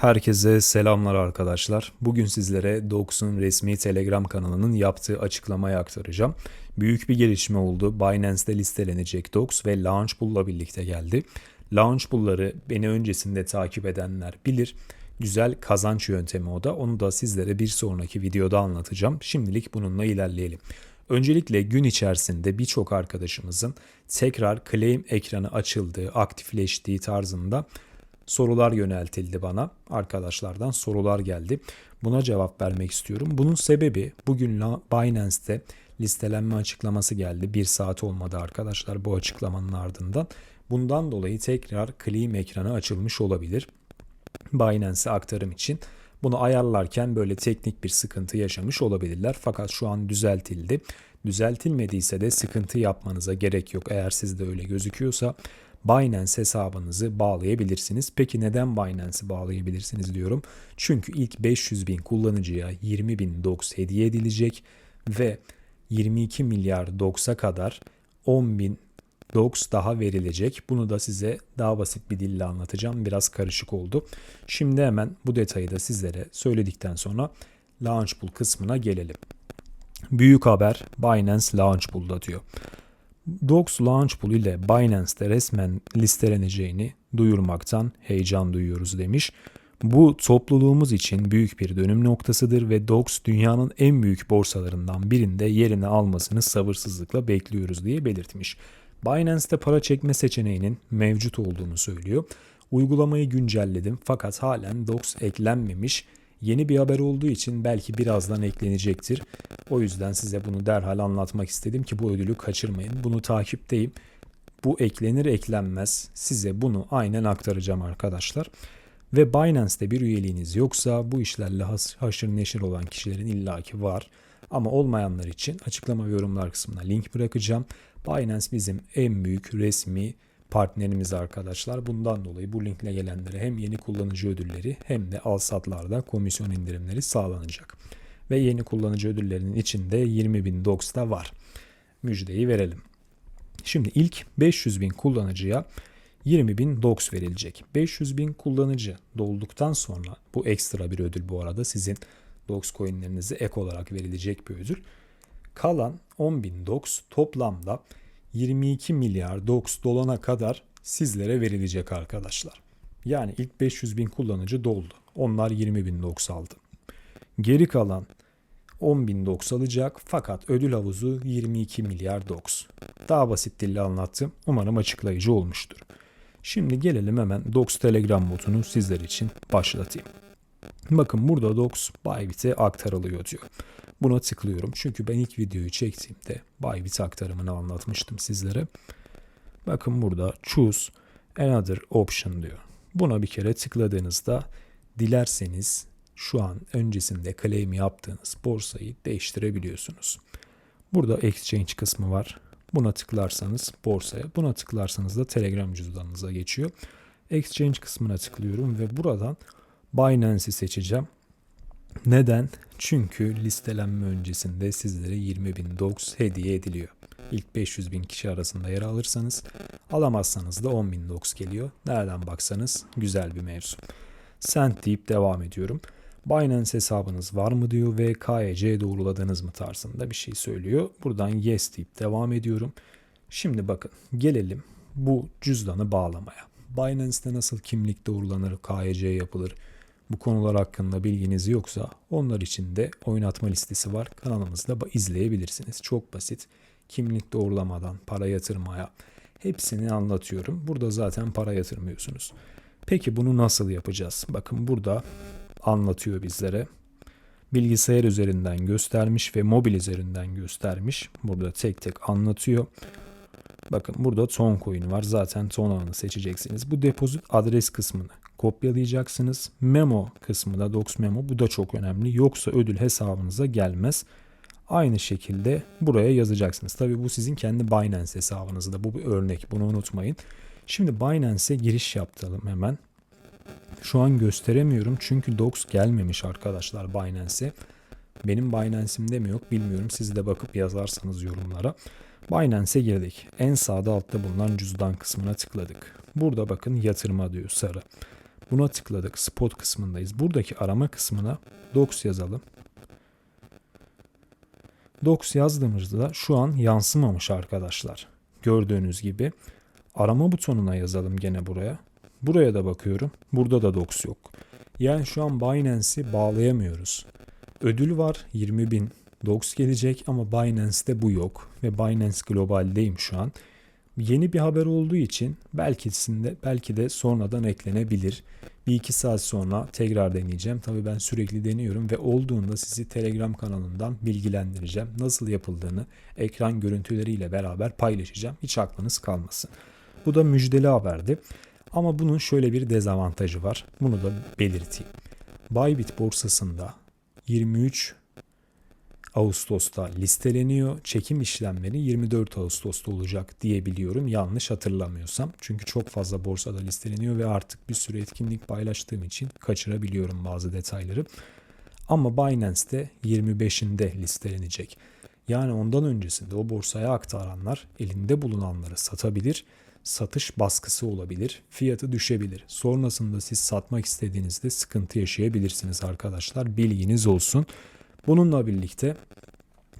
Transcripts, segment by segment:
Herkese selamlar arkadaşlar. Bugün sizlere Dox'un resmi Telegram kanalının yaptığı açıklamayı aktaracağım. Büyük bir gelişme oldu. Binance'de listelenecek Dox ve Launchpool'la birlikte geldi. Launchpool'ları beni öncesinde takip edenler bilir. Güzel kazanç yöntemi o da. Onu da sizlere bir sonraki videoda anlatacağım. Şimdilik bununla ilerleyelim. Öncelikle gün içerisinde birçok arkadaşımızın tekrar claim ekranı açıldığı, aktifleştiği tarzında sorular yöneltildi bana. Arkadaşlardan sorular geldi. Buna cevap vermek istiyorum. Bunun sebebi bugün Binance'te listelenme açıklaması geldi. Bir saat olmadı arkadaşlar bu açıklamanın ardından. Bundan dolayı tekrar claim ekranı açılmış olabilir. Binance'e aktarım için. Bunu ayarlarken böyle teknik bir sıkıntı yaşamış olabilirler. Fakat şu an düzeltildi. Düzeltilmediyse de sıkıntı yapmanıza gerek yok. Eğer sizde öyle gözüküyorsa Binance hesabınızı bağlayabilirsiniz. Peki neden Binance'i bağlayabilirsiniz diyorum. Çünkü ilk 500 bin kullanıcıya 20 bin DOX hediye edilecek ve 22 milyar DOX'a kadar 10 bin DOX daha verilecek. Bunu da size daha basit bir dille anlatacağım. Biraz karışık oldu. Şimdi hemen bu detayı da sizlere söyledikten sonra Launchpool kısmına gelelim. Büyük haber Binance Launchpool'da diyor. Dox Launchpool ile Binance'te resmen listeleneceğini duyurmaktan heyecan duyuyoruz demiş. Bu topluluğumuz için büyük bir dönüm noktasıdır ve Dox dünyanın en büyük borsalarından birinde yerini almasını sabırsızlıkla bekliyoruz diye belirtmiş. Binance'te para çekme seçeneğinin mevcut olduğunu söylüyor. Uygulamayı güncelledim fakat halen Dox eklenmemiş Yeni bir haber olduğu için belki birazdan eklenecektir. O yüzden size bunu derhal anlatmak istedim ki bu ödülü kaçırmayın. Bunu takipteyim. Bu eklenir eklenmez size bunu aynen aktaracağım arkadaşlar. Ve Binance'te bir üyeliğiniz yoksa bu işlerle haşır neşir olan kişilerin illaki var. Ama olmayanlar için açıklama ve yorumlar kısmına link bırakacağım. Binance bizim en büyük resmi partnerimiz arkadaşlar. Bundan dolayı bu linkle gelenlere hem yeni kullanıcı ödülleri hem de al satlarda komisyon indirimleri sağlanacak. Ve yeni kullanıcı ödüllerinin içinde 20 bin dox da var. Müjdeyi verelim. Şimdi ilk 500 bin kullanıcıya 20 bin dox verilecek. 500 bin kullanıcı dolduktan sonra bu ekstra bir ödül bu arada sizin dox coinlerinize ek olarak verilecek bir ödül. Kalan 10 bin dox toplamda 22 milyar DOX dolana kadar sizlere verilecek arkadaşlar. Yani ilk 500 bin kullanıcı doldu. Onlar 20 bin DOX aldı. Geri kalan 10 bin DOX alacak fakat ödül havuzu 22 milyar DOX. Daha basit dille anlattım. Umarım açıklayıcı olmuştur. Şimdi gelelim hemen Dox Telegram botunu sizler için başlatayım. Bakın burada Dox Bybit'e aktarılıyor diyor. Buna tıklıyorum. Çünkü ben ilk videoyu çektiğimde Bybit aktarımını anlatmıştım sizlere. Bakın burada choose another option diyor. Buna bir kere tıkladığınızda dilerseniz şu an öncesinde claim yaptığınız borsayı değiştirebiliyorsunuz. Burada exchange kısmı var. Buna tıklarsanız borsaya, buna tıklarsanız da Telegram cüzdanınıza geçiyor. Exchange kısmına tıklıyorum ve buradan Binance'i seçeceğim. Neden? Çünkü listelenme öncesinde sizlere 20 bin dox hediye ediliyor. İlk 500 bin kişi arasında yer alırsanız alamazsanız da 10 bin dox geliyor. Nereden baksanız güzel bir mevzu. Send deyip devam ediyorum. Binance hesabınız var mı diyor ve KYC doğruladınız mı tarzında bir şey söylüyor. Buradan yes deyip devam ediyorum. Şimdi bakın gelelim bu cüzdanı bağlamaya. Binance'te nasıl kimlik doğrulanır, KYC yapılır, bu konular hakkında bilginiz yoksa onlar için de oynatma listesi var. Kanalımızda izleyebilirsiniz. Çok basit. Kimlik doğrulamadan para yatırmaya hepsini anlatıyorum. Burada zaten para yatırmıyorsunuz. Peki bunu nasıl yapacağız? Bakın burada anlatıyor bizlere. Bilgisayar üzerinden göstermiş ve mobil üzerinden göstermiş. Burada tek tek anlatıyor. Bakın burada ton coin var. Zaten ton ağını seçeceksiniz. Bu depozit adres kısmını kopyalayacaksınız. Memo kısmı da docs memo bu da çok önemli. Yoksa ödül hesabınıza gelmez. Aynı şekilde buraya yazacaksınız. Tabi bu sizin kendi Binance hesabınızda. Bu bir örnek. Bunu unutmayın. Şimdi Binance'e giriş yapalım hemen. Şu an gösteremiyorum çünkü docs gelmemiş arkadaşlar Binance'e. Benim Binance'imde mi yok bilmiyorum. Siz de bakıp yazarsanız yorumlara. Binance'e girdik. En sağda altta bulunan cüzdan kısmına tıkladık. Burada bakın yatırma diyor sarı. Buna tıkladık. Spot kısmındayız. Buradaki arama kısmına Docs yazalım. Docs yazdığımızda şu an yansımamış arkadaşlar. Gördüğünüz gibi. Arama butonuna yazalım gene buraya. Buraya da bakıyorum. Burada da Docs yok. Yani şu an Binance'i bağlayamıyoruz. Ödül var 20.000 Docs gelecek ama Binance'te bu yok. Ve Binance Global'deyim şu an. Yeni bir haber olduğu için belki de, belki de sonradan eklenebilir. Bir iki saat sonra tekrar deneyeceğim. Tabii ben sürekli deniyorum ve olduğunda sizi Telegram kanalından bilgilendireceğim. Nasıl yapıldığını ekran görüntüleriyle beraber paylaşacağım. Hiç aklınız kalmasın. Bu da müjdeli haberdi. Ama bunun şöyle bir dezavantajı var. Bunu da belirteyim. Bybit borsasında 23 Ağustos'ta listeleniyor. Çekim işlemleri 24 Ağustos'ta olacak diye biliyorum yanlış hatırlamıyorsam. Çünkü çok fazla borsada listeleniyor ve artık bir sürü etkinlik paylaştığım için kaçırabiliyorum bazı detayları. Ama Binance'te 25'inde listelenecek. Yani ondan öncesinde o borsaya aktaranlar elinde bulunanları satabilir satış baskısı olabilir, fiyatı düşebilir. Sonrasında siz satmak istediğinizde sıkıntı yaşayabilirsiniz arkadaşlar. Bilginiz olsun. Bununla birlikte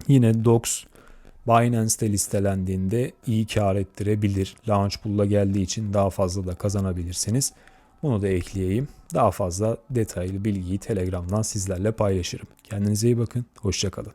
yine DOX Binance'te listelendiğinde iyi kar ettirebilir. Launchpool'la geldiği için daha fazla da kazanabilirsiniz. Bunu da ekleyeyim. Daha fazla detaylı bilgiyi Telegram'dan sizlerle paylaşırım. Kendinize iyi bakın. Hoşçakalın.